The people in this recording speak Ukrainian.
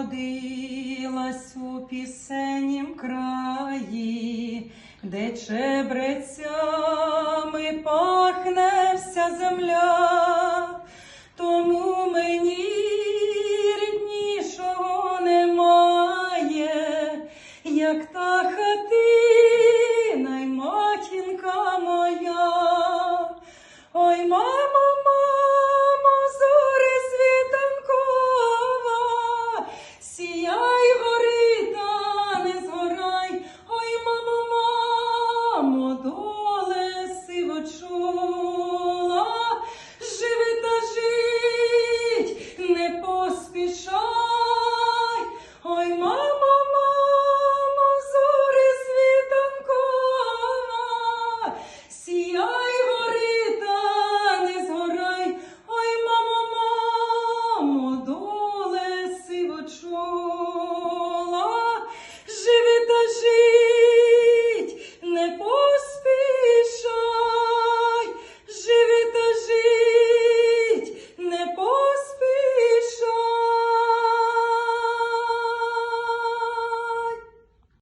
Родилась у пісенім краї, де чебрецями пахне вся земля, тому мені ріднішого немає, як та хатина й матінка моя, ой, мамо.